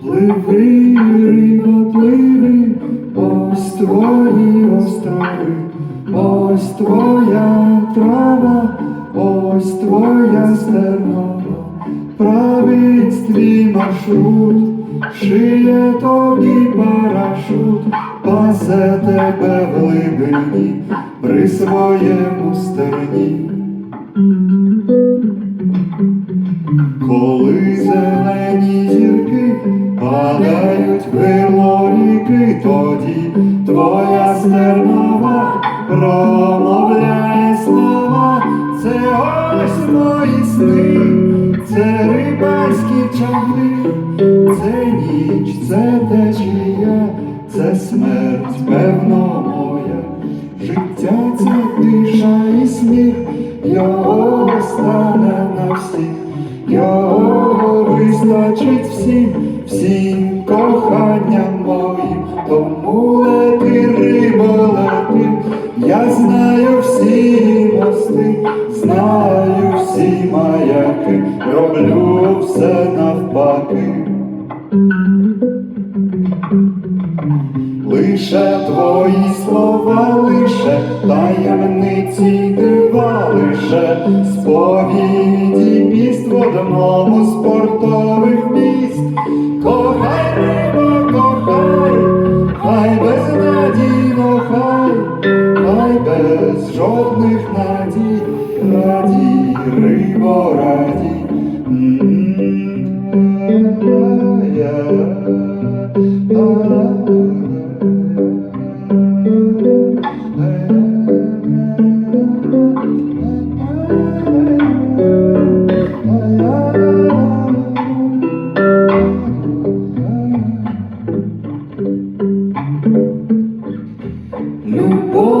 Пливи, рибо, пливи, ось твої острови, ось твоя трава, ось твоя стернова, править твій маршрут, шиє тобі парашут, пасе тебе в глибині при своєму стерні. Коли зелені зірки падають в тоді твоя стернова промовляє слова, це ось мої сни, це рибальські човни, це ніч, це течія, це смерть, певно моя, життя це тиша і сміх, його стане на всіх. Його вистачить всім, всім коханням моїм, тому лети, рибо, лети, я знаю всі мости, знаю роблю все навпаки. Лише твої слова, лише таємниці дива, лише сповіді піст в одному з портових міст. Кохай, риба, кохай, хай безнадійно, хай, хай без жодних надій, радій, рибо, радій. Любов